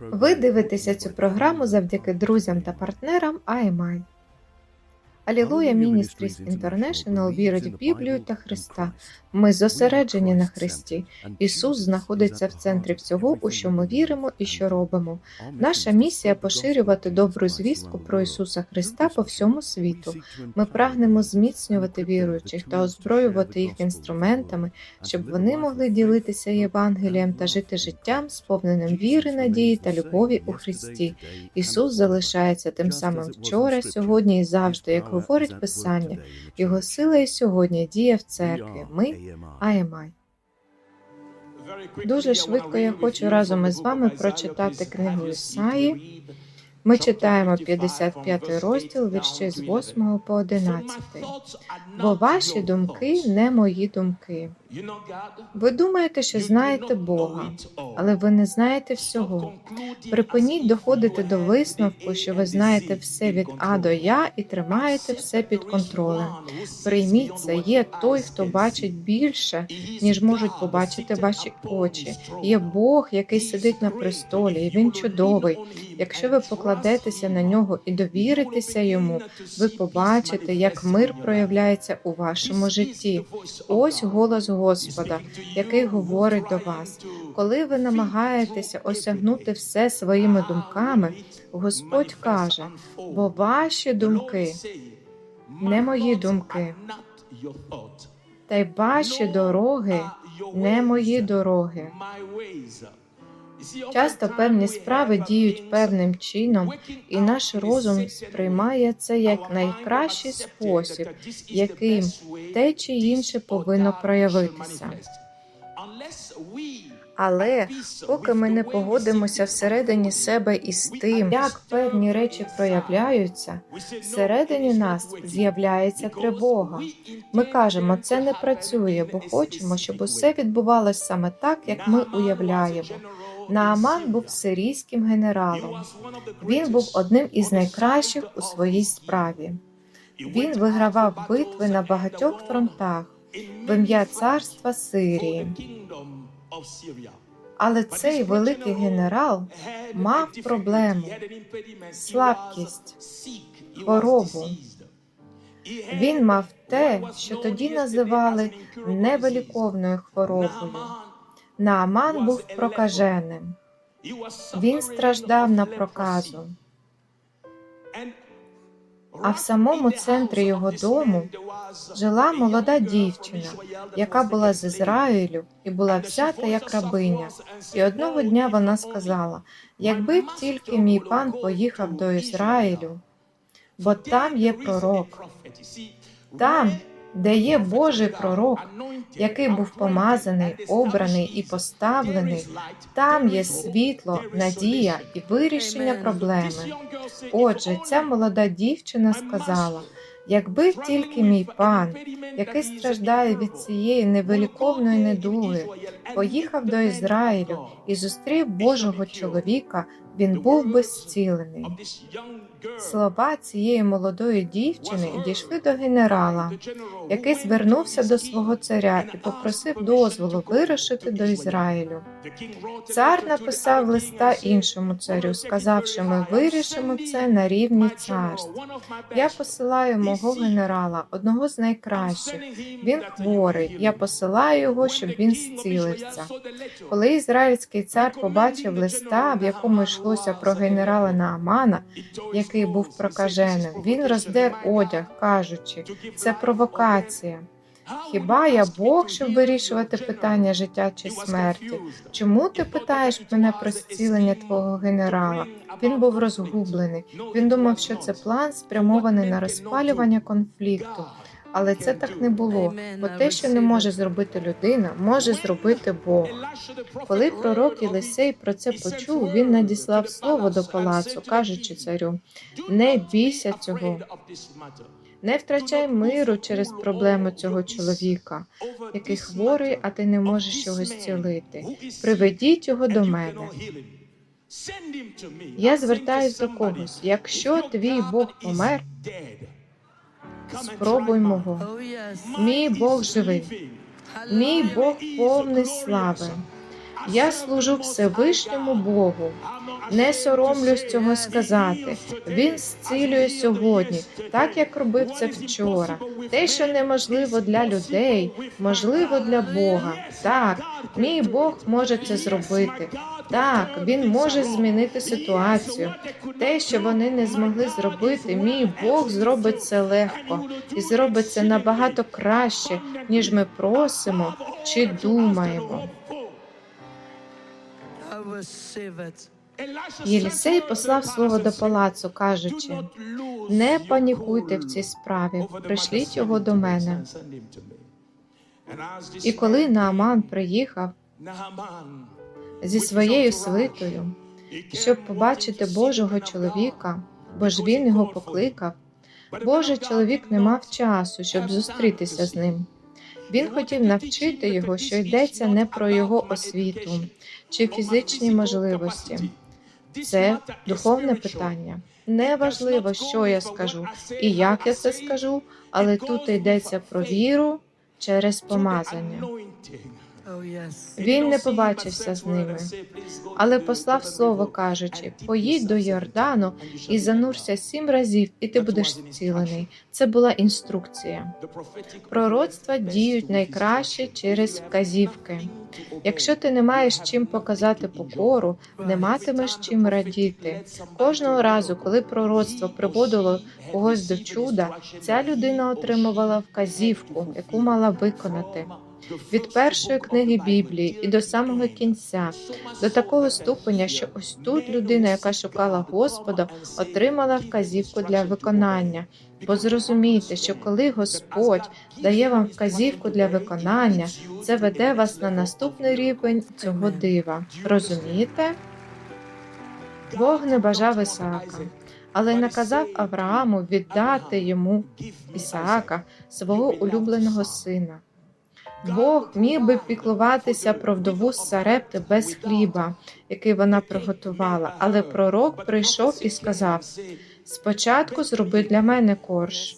Ви дивитеся цю програму завдяки друзям та партнерам IMI. Алілуя Міністріс Інтернешнл вірить в Біблію та Христа. Ми зосереджені на Христі. Ісус знаходиться в центрі всього, у що ми віримо і що робимо. Наша місія поширювати добру звістку про Ісуса Христа по всьому світу. Ми прагнемо зміцнювати віруючих та озброювати їх інструментами, щоб вони могли ділитися Євангелієм та жити життям, сповненим віри, надії та любові у Христі. Ісус залишається тим самим вчора, сьогодні і завжди, як говорить Писання. Його сила і сьогодні діє в церкві. Ми АМАЙ. Дуже швидко я хочу разом із вами прочитати книгу Ісаї. Ми читаємо 55 розділ, вірші з 8 по 11. Бо ваші думки не мої думки. Ви думаєте, що знаєте Бога, але ви не знаєте всього. Припиніть доходити до висновку, що ви знаєте все від А до Я і тримаєте все під контролем. Прийміть це, є той, хто бачить більше, ніж можуть побачити ваші очі. Є Бог, який сидить на престолі, і він чудовий. Якщо ви покладетеся на нього і довіритеся йому, ви побачите, як мир проявляється у вашому житті. Ось голос Господа, який говорить до вас. Коли ви намагаєтеся осягнути все своїми думками, Господь каже: бо ваші думки не мої думки, та й ваші дороги не мої дороги. Часто певні справи діють певним чином, і наш розум сприймає це як найкращий спосіб, яким те чи інше повинно проявитися. Але поки ми не погодимося всередині себе із тим, як певні речі проявляються, всередині нас з'являється тривога. Ми кажемо, це не працює, бо хочемо, щоб усе відбувалося саме так, як ми уявляємо. Нааман був сирійським генералом. Він був одним із найкращих у своїй справі. Він вигравав битви на багатьох фронтах в ім'я царства Сирії. Але цей великий генерал мав проблему, слабкість, хворобу. Він мав те, що тоді називали невиліковною хворобою. Нааман був прокаженим. Він страждав на проказу. А в самому центрі його дому жила молода дівчина, яка була з Ізраїлю і була взята як рабиня. І одного дня вона сказала: якби б тільки мій пан поїхав до Ізраїлю, бо там є пророк, там, де є Божий пророк, який був помазаний, обраний і поставлений, там є світло, надія і вирішення проблеми. Отже, ця молода дівчина сказала: якби тільки мій пан, який страждає від цієї невиліковної недуги, поїхав до Ізраїлю і зустрів Божого чоловіка, він був би зцілений. Слова цієї молодої дівчини дійшли до генерала, який звернувся до свого царя і попросив дозволу вирушити до Ізраїлю. Цар написав листа іншому царю, сказавши, ми вирішимо це на рівні царств. Я посилаю мого генерала, одного з найкращих. Він хворий. Я посилаю його, щоб він зцілився. Коли ізраїльський цар побачив листа, в якому йшлося про генерала Наамана, який був прокаженим, він роздер одяг, кажучи, це провокація. Хіба я Бог, щоб вирішувати питання життя чи смерті? Чому ти питаєш мене про зцілення твого генерала? Він був розгублений. Він думав, що це план спрямований на розпалювання конфлікту. Але це так не було, бо те, що не може зробити людина, може зробити Бог. Коли пророк Єлисей про це почув, він надіслав слово до палацу, кажучи царю: не бійся цього, не втрачай миру через проблему цього чоловіка, який хворий, а ти не можеш його зцілити. Приведіть його до мене. Я звертаюсь до когось. Якщо твій Бог помер, спробуй мого. Мій Бог живий, мій Бог повний слави. Я служу Всевишньому Богу. Не соромлюсь цього сказати. Він зцілює сьогодні, так як робив це вчора. Те, що неможливо для людей, можливо для Бога. Так, мій Бог може це зробити. Так, він може змінити ситуацію. Те, що вони не змогли зробити, мій Бог зробить це легко і зробить це набагато краще, ніж ми просимо чи думаємо. Єлісей послав слово до палацу, кажучи: не панікуйте в цій справі, пришліть його до мене. І коли Нааман приїхав зі своєю свитою, щоб побачити Божого чоловіка, бо ж він його покликав, Божий чоловік не мав часу, щоб зустрітися з ним. Він хотів навчити його, що йдеться не про його освіту чи фізичні можливості. Це духовне питання. Не важливо, що я скажу і як я це скажу, але тут йдеться про віру через помазання. Він не побачився з ними, але послав слово, кажучи: поїдь до Йордану і занурся сім разів, і ти будеш зцілений. Це була інструкція. Пророцтва діють найкраще через вказівки. Якщо ти не маєш чим показати покору, не матимеш чим радіти. Кожного разу, коли пророцтво приводило когось до чуда, ця людина отримувала вказівку, яку мала виконати. Від першої книги Біблії і до самого кінця, до такого ступеня, що ось тут людина, яка шукала Господа, отримала вказівку для виконання. Бо зрозумійте, що коли Господь дає вам вказівку для виконання, це веде вас на наступний рівень цього дива. Розумієте? Бог не бажав Ісаака, але наказав Аврааму віддати йому Ісаака, свого улюбленого сина. Бог міг би піклуватися про вдову Сарепти без хліба, який вона приготувала, але пророк прийшов і сказав: спочатку зроби для мене корж,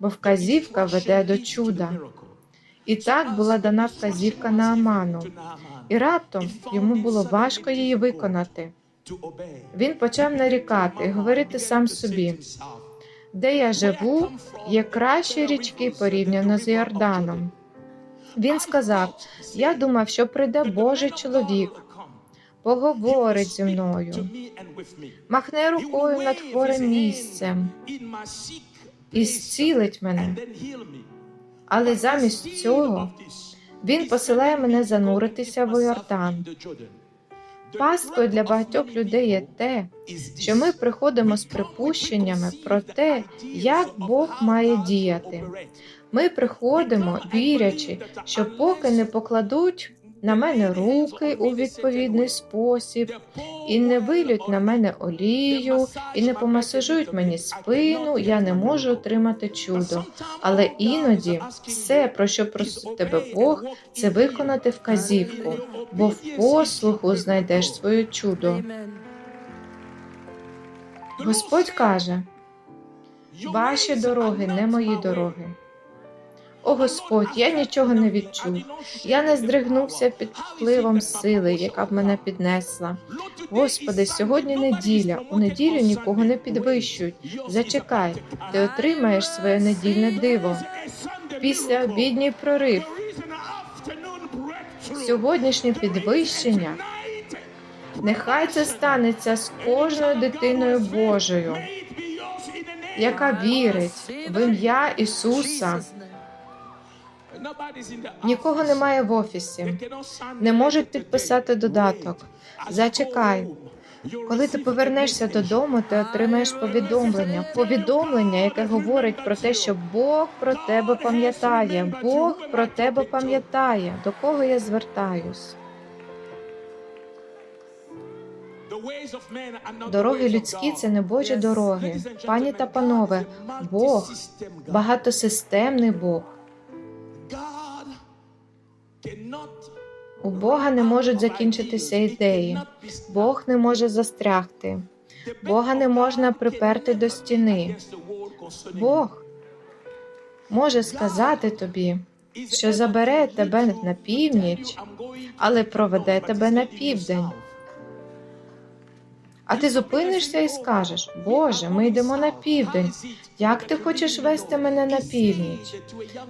бо вказівка веде до чуда. І так була дана вказівка на Аману, і раптом йому було важко її виконати. Він почав нарікати і говорити сам собі: де я живу, є кращі річки порівняно з Йорданом. Він сказав: Я думав, що прийде Божий чоловік, поговорить зі мною, махне рукою над хворим місцем і зцілить мене. Але замість цього він посилає мене зануритися в Йордан. Пасткою для багатьох людей є те, що ми приходимо з припущеннями про те, як Бог має діяти. Ми приходимо, вірячи, що поки не покладуть на мене руки у відповідний спосіб, і не вилють на мене олію, і не помасажують мені спину, я не можу отримати чудо. Але іноді все, про що просить тебе Бог, це виконати вказівку, бо в послуху знайдеш своє чудо. Господь каже: ваші дороги не мої дороги. О Господь, я нічого не відчув. Я не здригнувся під впливом сили, яка б мене піднесла. Господи, сьогодні неділя. У неділю нікого не підвищують. Зачекай, ти отримаєш своє недільне диво. Після обідній прорив. Сьогоднішнє підвищення. Нехай це станеться з кожною дитиною Божою, яка вірить в ім'я Ісуса. Нікого немає в офісі, не можуть підписати додаток. Зачекай. Коли ти повернешся додому, ти отримаєш повідомлення. Повідомлення, яке говорить про те, що Бог про тебе пам'ятає. Бог про тебе пам'ятає. До кого я звертаюсь? Дороги людські це не Божі дороги. Пані та панове, Бог багатосистемний Бог. У Бога не можуть закінчитися ідеї. Бог не може застрягти. Бога не можна приперти до стіни. Бог може сказати тобі: що забере тебе на північ, але проведе тебе на південь. А ти зупинишся і скажеш: Боже, ми йдемо на південь. Як ти хочеш вести мене на північ?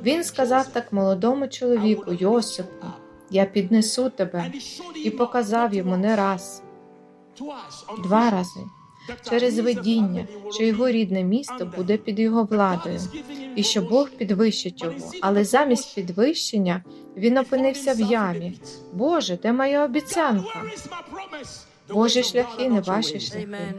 Він сказав так молодому чоловіку Йосипу: Я піднесу тебе, і показав йому не раз, два рази через видіння, що його рідне місто буде під його владою, і що Бог підвищить його. Але замість підвищення він опинився в ямі. Боже, де моя обіцянка? Божі шляхи, не ваші шляхи.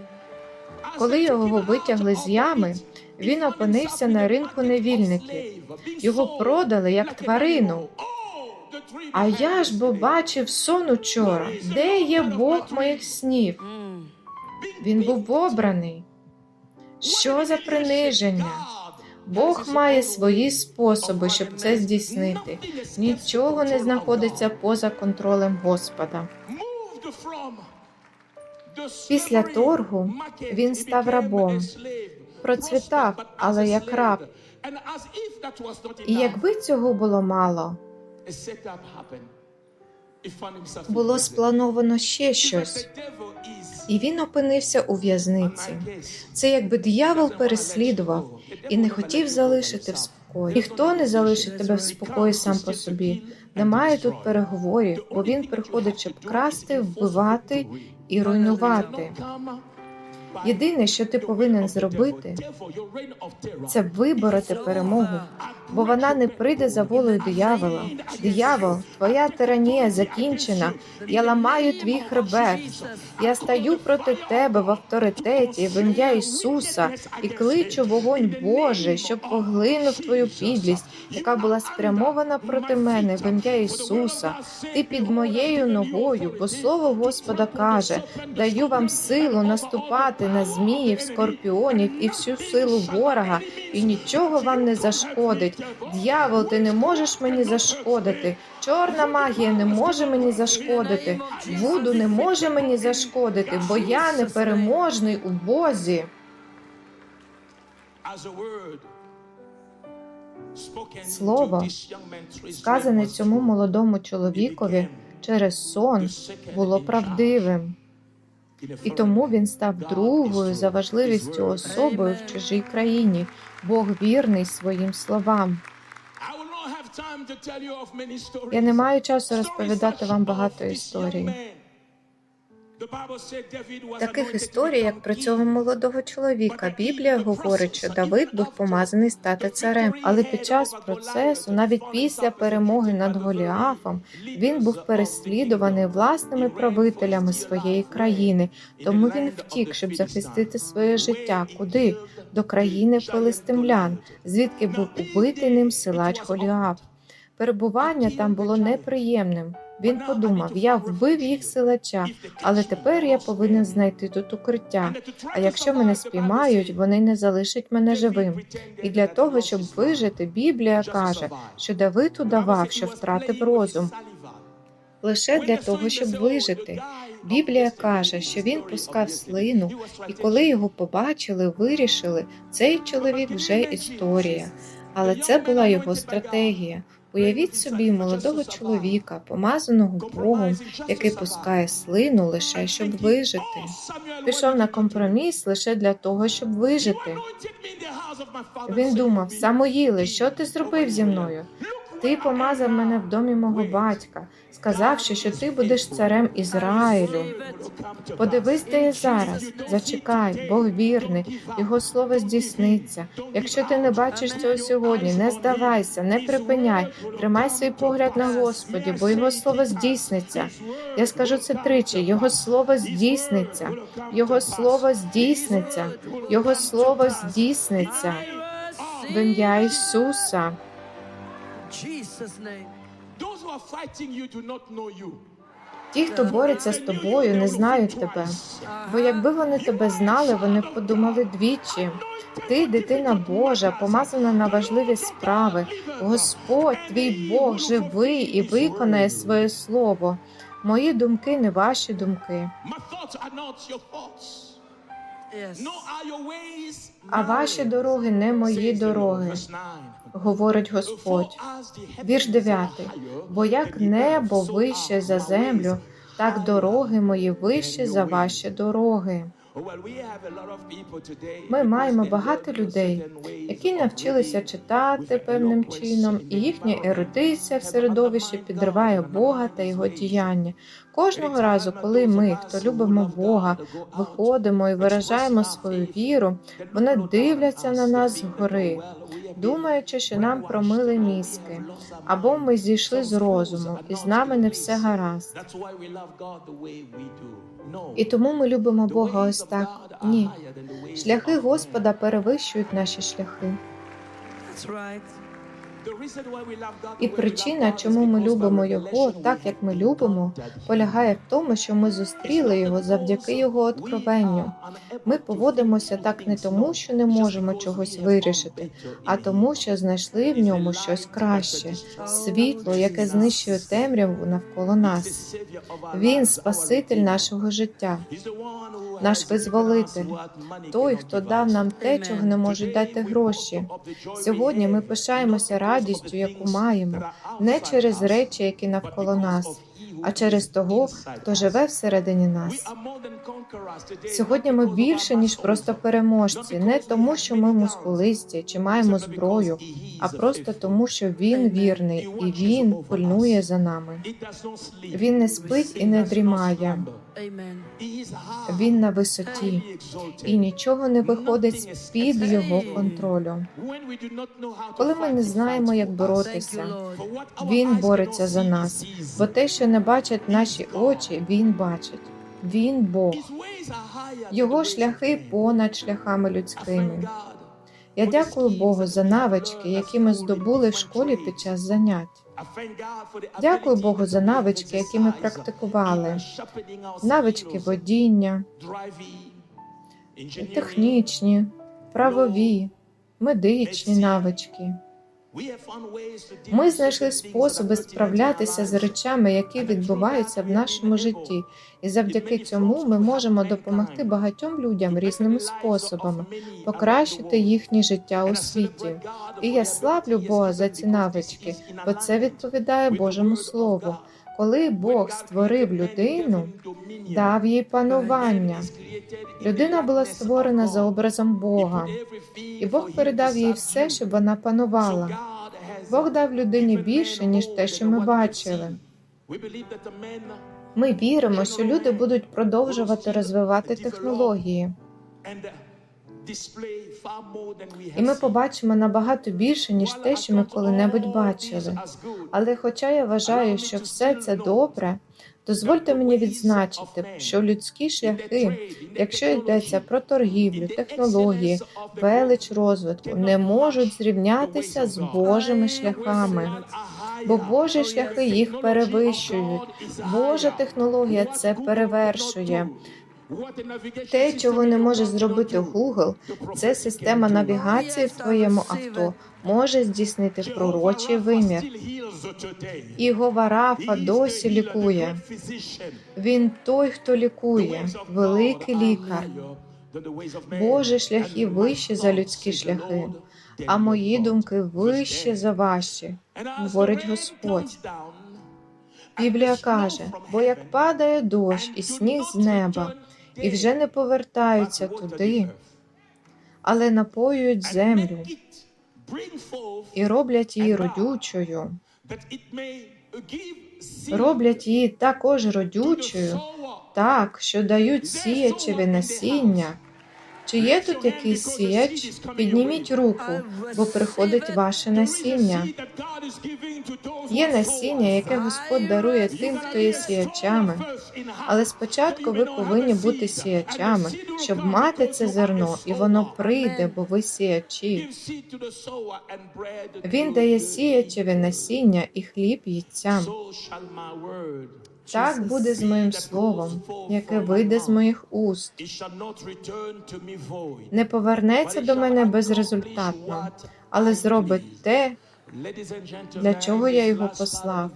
Коли його витягли з ями, він опинився на ринку невільників. Його продали як тварину. А я ж бо бачив сон учора, де є Бог моїх снів. Він був обраний. Що за приниження? Бог має свої способи, щоб це здійснити. Нічого не знаходиться поза контролем Господа. Після торгу він став рабом, Процвітав, але як раб. І якби цього було мало, було сплановано ще щось, і він опинився у в'язниці. Це якби диявол переслідував і не хотів залишити в спокої. Ніхто не залишить тебе в спокої сам по собі. Немає тут переговорів, бо він приходить, щоб красти, вбивати і руйнувати. Єдине, що ти повинен зробити, це вибороти перемогу, бо вона не прийде за волею диявола. Диявол, твоя тиранія закінчена. Я ламаю твій хребет. Я стаю проти тебе в авторитеті в ім'я Ісуса і кличу вогонь Божий, щоб поглинув твою підлість, яка була спрямована проти мене в ім'я Ісуса. Ти під моєю ногою, бо слово Господа каже: даю вам силу наступати на зміїв, скорпіонів і всю силу ворога, і нічого вам не зашкодить. Д'явол, ти не можеш мені зашкодити. Чорна магія не може мені зашкодити. Вуду не може мені зашкодити, бо я непереможний у Бозі. Слово, Сказане цьому молодому чоловікові через сон було правдивим, і тому він став другою за важливістю особою в чужій країні. Бог вірний своїм словам. Я не маю часу розповідати вам багато історій. Таких історій, як про цього молодого чоловіка, Біблія говорить, що Давид був помазаний стати царем, але під час процесу, навіть після перемоги над Голіафом, він був переслідуваний власними правителями своєї країни. Тому він втік, щоб захистити своє життя. Куди? До країни филистимлян, звідки був убитий ним силач Голіаф. Перебування там було неприємним. Він подумав: я вбив їх силача, але тепер я повинен знайти тут укриття. А якщо мене спіймають, вони не залишать мене живим. І для того, щоб вижити, Біблія каже, що Давид удавав, що втратив розум. Лише для того, щоб вижити. Біблія каже, що він пускав слину, і коли його побачили, вирішили, цей чоловік вже історія. Але це була його стратегія. Уявіть собі молодого чоловіка, помазаного Богом, який пускає слину лише щоб вижити. Пішов на компроміс лише для того, щоб вижити. Він думав: Самоїле, що ти зробив зі мною? Ти помазав мене в домі мого батька, сказавши, що ти будеш царем Ізраїлю. Подивись, де я зараз. Зачекай, Бог вірний, його слово здійсниться. Якщо ти не бачиш цього сьогодні, не здавайся, не припиняй, тримай свій погляд на Господі, бо його слово здійсниться. Я скажу це тричі: його слово здійсниться, його слово здійсниться, його слово здійсниться. В ім'я Ісуса. Ті, хто бореться з тобою, не знають тебе. Бо якби вони тебе знали, вони б подумали двічі. Ти, дитина Божа, помазана на важливі справи. Господь, твій Бог, живий і виконає своє слово. Мої думки не ваші думки. А ваші дороги не мої дороги, говорить Господь. Вірш 9. Бо як небо вище за землю, так дороги мої вище за ваші дороги. Ми маємо багато людей, які навчилися читати певним чином, і їхня ерудиція в середовищі підриває Бога та його діяння. Кожного разу, коли ми, хто любимо Бога, виходимо і виражаємо свою віру, вони дивляться на нас згори, думаючи, що нам промили мізки, або ми зійшли з розуму, і з нами не все гаразд. І тому ми любимо Бога ось так. Ні. Шляхи Господа перевищують наші шляхи. І причина, чому ми любимо його так, як ми любимо, полягає в тому, що ми зустріли його завдяки його откровенню. Ми поводимося так не тому, що не можемо чогось вирішити, а тому, що знайшли в ньому щось краще, світло, яке знищує темряву навколо нас. Він спаситель нашого життя, наш визволитель, той, хто дав нам те, чого не можуть дати гроші. Сьогодні ми пишаємося радістю, яку маємо, не через речі, які навколо нас, а через того, хто живе всередині нас. Сьогодні ми більше ніж просто переможці, не тому, що ми мускулисті чи маємо зброю, а просто тому, що він вірний і він пильнує за нами. Він не спить і не дрімає. Він на висоті, і нічого не виходить під його контролю. Коли ми не знаємо, як боротися, Він бореться за нас, бо те, що не бачать наші очі, він бачить. Він Бог. Його шляхи понад шляхами людськими. Я дякую Богу за навички, які ми здобули в школі під час занять. Дякую Богу за навички, які ми практикували. Навички водіння, технічні, правові, медичні навички. Ми знайшли способи справлятися з речами, які відбуваються в нашому житті, і завдяки цьому ми можемо допомогти багатьом людям різними способами, покращити їхнє життя у світі. І я славлю Бога за ці навички, бо це відповідає Божому Слову. Коли Бог створив людину, дав їй панування. Людина була створена за образом Бога, і Бог передав їй все, щоб вона панувала. Бог дав людині більше, ніж те, що ми бачили. Ми віримо, що люди будуть продовжувати розвивати технології, і ми побачимо набагато більше, ніж те, що ми коли-небудь бачили. Але хоча я вважаю, що все це добре, дозвольте мені відзначити, що людські шляхи, якщо йдеться про торгівлю, технології, велич розвитку, не можуть зрівнятися з Божими шляхами. Бо Божі шляхи їх перевищують. Божа технологія це перевершує. Те, чого не може зробити Google, це система навігації в твоєму авто може здійснити пророчий вимір. Ігова Рафа досі лікує. Він той, хто лікує, великий лікар. Божі шляхи вищі за людські шляхи, а мої думки вищі за ваші, говорить Господь. Біблія каже: бо як падає дощ і сніг з неба, і вже не повертаються туди, але напоюють землю і роблять її родючою, роблять її також родючою, так, що дають сіячеві насіння. Чи є тут якийсь сіяч? Підніміть руку, бо приходить ваше насіння. Є насіння, яке Господь дарує тим, хто є сіячами. Але спочатку ви повинні бути сіячами, щоб мати це зерно, і воно прийде, бо ви сіячі. Він дає сіячеві насіння і хліб їдцям. Так буде з моїм словом, яке вийде з моїх уст. Не повернеться до мене безрезультатно, але зробить те, для чого я його послав.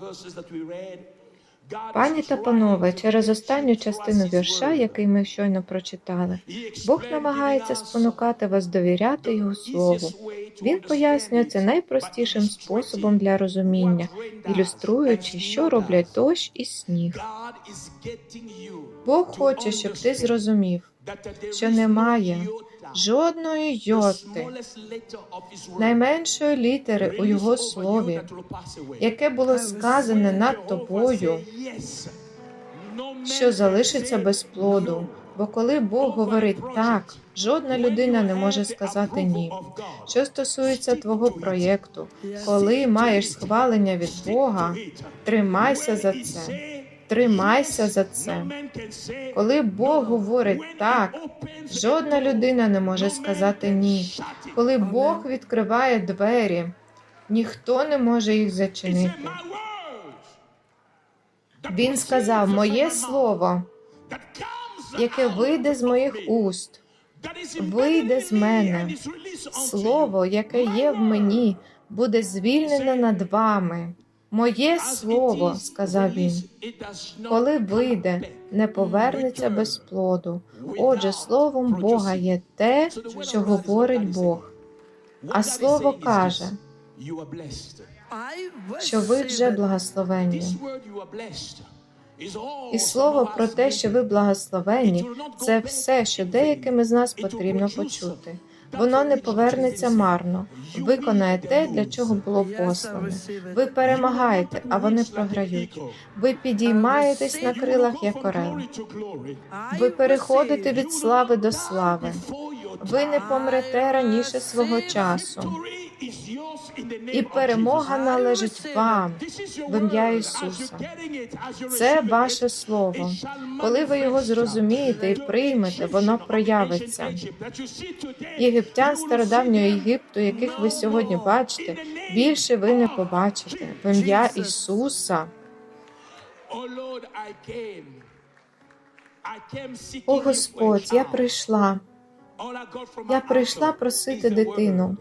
Пані та панове, через останню частину вірша, який ми щойно прочитали, Бог намагається спонукати вас довіряти Його Слову. Він пояснює це найпростішим способом для розуміння, ілюструючи, що роблять дощ і сніг. Бог хоче, щоб ти зрозумів, що немає жодної йоти, найменшої літери у Його слові, яке було сказане над тобою, що залишиться без плоду. Бо коли Бог говорить так, жодна людина не може сказати ні. Що стосується твого проєкту, коли маєш схвалення від Бога, тримайся за це. Тримайся за це. Коли Бог говорить так, жодна людина не може сказати ні. Коли Бог відкриває двері, ніхто не може їх зачинити. Він сказав: Моє слово, яке вийде з моїх уст, вийде з мене. Слово, яке є в мені, буде звільнене над вами. Моє слово, сказав він, коли вийде, не повернеться без плоду. Отже, словом Бога є те, що говорить Бог. А слово каже, що ви вже благословенні. І слово про те, що ви благословенні, це все, що деяким із нас потрібно почути. Воно не повернеться марно, виконає те, для чого було послане. Ви перемагаєте, а вони програють. Ви підіймаєтесь на крилах, як орел. Ви переходите від слави до слави. Ви не помрете раніше свого часу. І перемога належить вам в ім'я Ісуса. Це ваше слово. Коли ви його зрозумієте і приймете, воно проявиться. Єгиптян стародавнього Єгипту, яких ви сьогодні бачите, більше ви не побачите. В ім'я Ісуса. О Господь, я прийшла. Я прийшла просити дитину.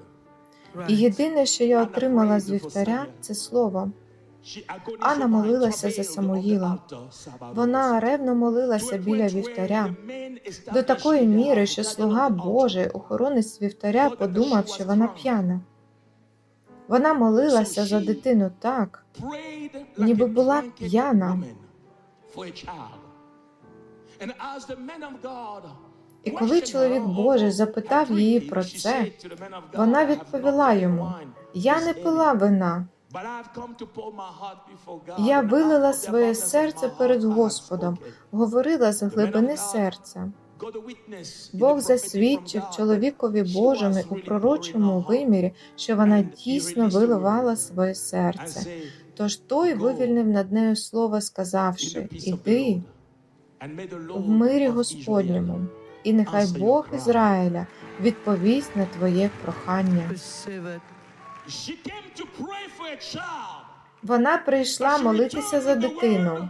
І єдине, що я отримала з вівтаря, це слово. Анна молилася за Самуїла. Вона ревно молилася біля вівтаря до такої міри, що слуга Божий, охоронець вівтаря, подумав, що вона п'яна. Вона молилася за дитину так, ніби була п'яна. І коли чоловік Божий запитав її про це, вона відповіла йому: Я не пила вина, я вилила своє серце перед Господом, говорила з глибини серця. Бог засвідчив чоловікові Божому у пророчому вимірі, що вона дійсно виливала своє серце. Тож той вивільнив над нею слово, сказавши: Іди в мирі Господньому, і нехай Бог Ізраїля відповість на твоє прохання. Вона прийшла молитися за дитину,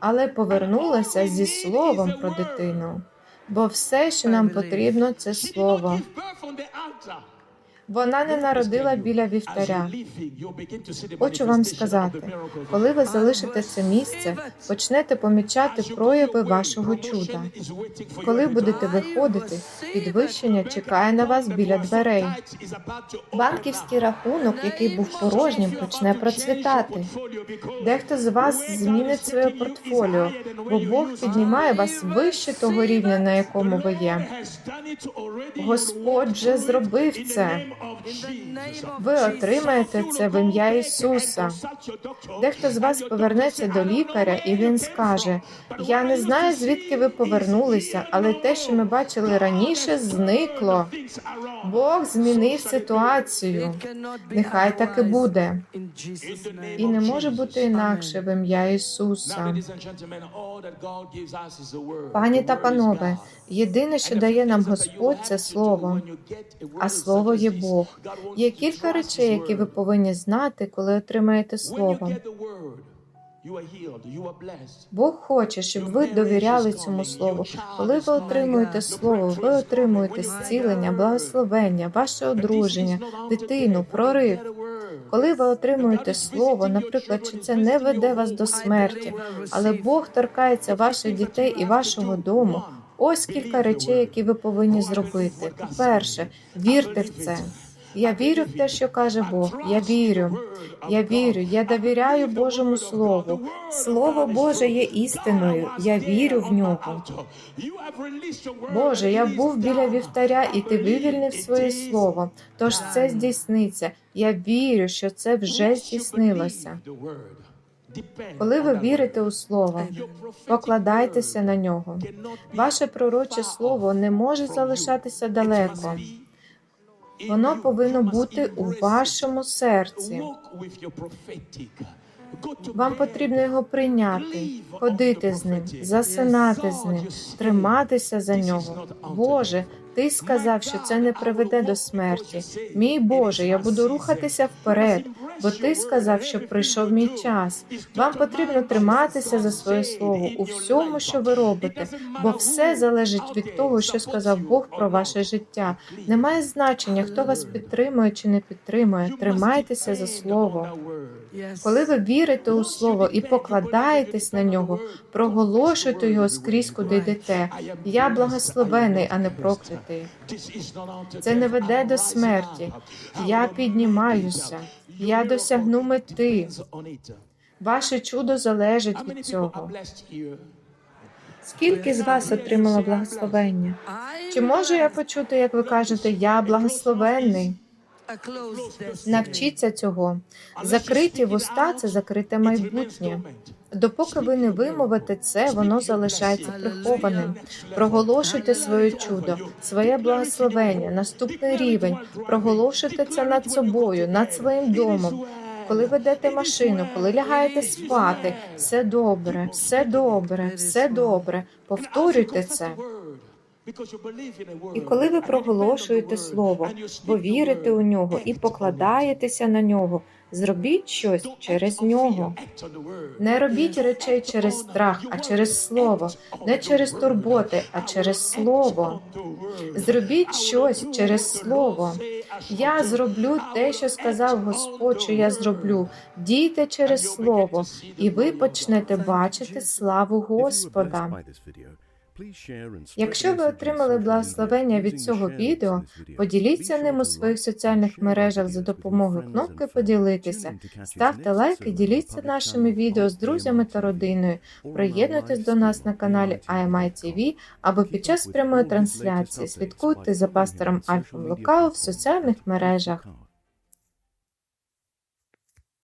але повернулася зі словом про дитину. Бо все, що нам потрібно, це слово. Вона не народила біля вівтаря. Хочу вам сказати, коли ви залишите це місце, почнете помічати прояви вашого чуда. Коли будете виходити, підвищення чекає на вас біля дверей. Банківський рахунок, який був порожнім, почне процвітати. Дехто з вас змінить своє портфоліо, бо Бог піднімає вас вище того рівня, на якому ви є. Господь вже зробив це. Ви отримаєте це в ім'я Ісуса. Дехто з вас повернеться до лікаря, і він скаже: Я не знаю, звідки ви повернулися, але те, що ми бачили раніше, зникло. Бог змінив ситуацію. Нехай так і буде. І не може бути інакше в ім'я Ісуса. Пані та панове, єдине, що дає нам Господь, це слово, а слово є Бог. Є кілька речей, які ви повинні знати, коли отримаєте слово. Бог хоче, щоб ви довіряли цьому слову. Коли ви отримуєте слово, ви отримуєте зцілення, благословення, ваше одруження, дитину, прорив. Коли ви отримуєте слово, наприклад, чи це не веде вас до смерті, але Бог торкається ваших дітей і вашого дому. Ось кілька речей, які ви повинні зробити. По-перше, вірте в це. Я вірю в те, що каже Бог. Я вірю. Я вірю, я довіряю Божому Слову. Слово Боже є істиною. Я вірю в нього. Боже, я був біля вівтаря, і ти вивільнив своє слово. Тож це здійсниться. Я вірю, що це вже здійснилося. Коли ви вірите у слово, покладайтеся на нього. Ваше пророче слово не може залишатися далеко. Воно повинно бути у вашому серці. Вам потрібно його прийняти, ходити з ним, засинати з ним, триматися за нього. Боже, ти сказав, що це не приведе до смерті. Мій Боже, я буду рухатися вперед, бо ти сказав, що прийшов мій час. Вам потрібно триматися за своє слово у всьому, що ви робите, бо все залежить від того, що сказав Бог про ваше життя. Немає значення, хто вас підтримує чи не підтримує. Тримайтеся за слово. Коли ви вірите у слово і покладаєтесь на нього, проголошуйте його скрізь, куди йдете. Я благословений, а не проклятий. Це не веде до смерті. Я піднімаюся. Я досягну мети. Ваше чудо залежить від цього. Скільки з вас отримало благословення? Чи можу я почути, як ви кажете, я благословенний? Навчіться цього. Закриті вуста це закрите майбутнє. Допоки ви не вимовите це, воно залишається прихованим. Проголошуйте своє чудо, своє благословення, наступний рівень. Проголошуйте це над собою, над своїм домом. Коли ведете машину, коли лягаєте спати, все добре, все добре, все добре. Повторюйте це. І коли ви проголошуєте слово, бо вірите у нього і покладаєтеся на нього, зробіть щось через нього. Не робіть речей через страх, а через слово, не через турботи, а через слово. Зробіть щось через слово. Я зроблю те, що сказав Господь, що я зроблю. Дійте через слово, і ви почнете бачити славу Господа. Якщо ви отримали благословення від цього відео, поділіться ним у своїх соціальних мережах за допомогою кнопки Поділитися. Ставте лайк і діліться нашими відео з друзями та родиною. Приєднуйтесь до нас на каналі IMI або під час прямої трансляції. Слідкуйте за пастором Альфом Лукао в соціальних мережах.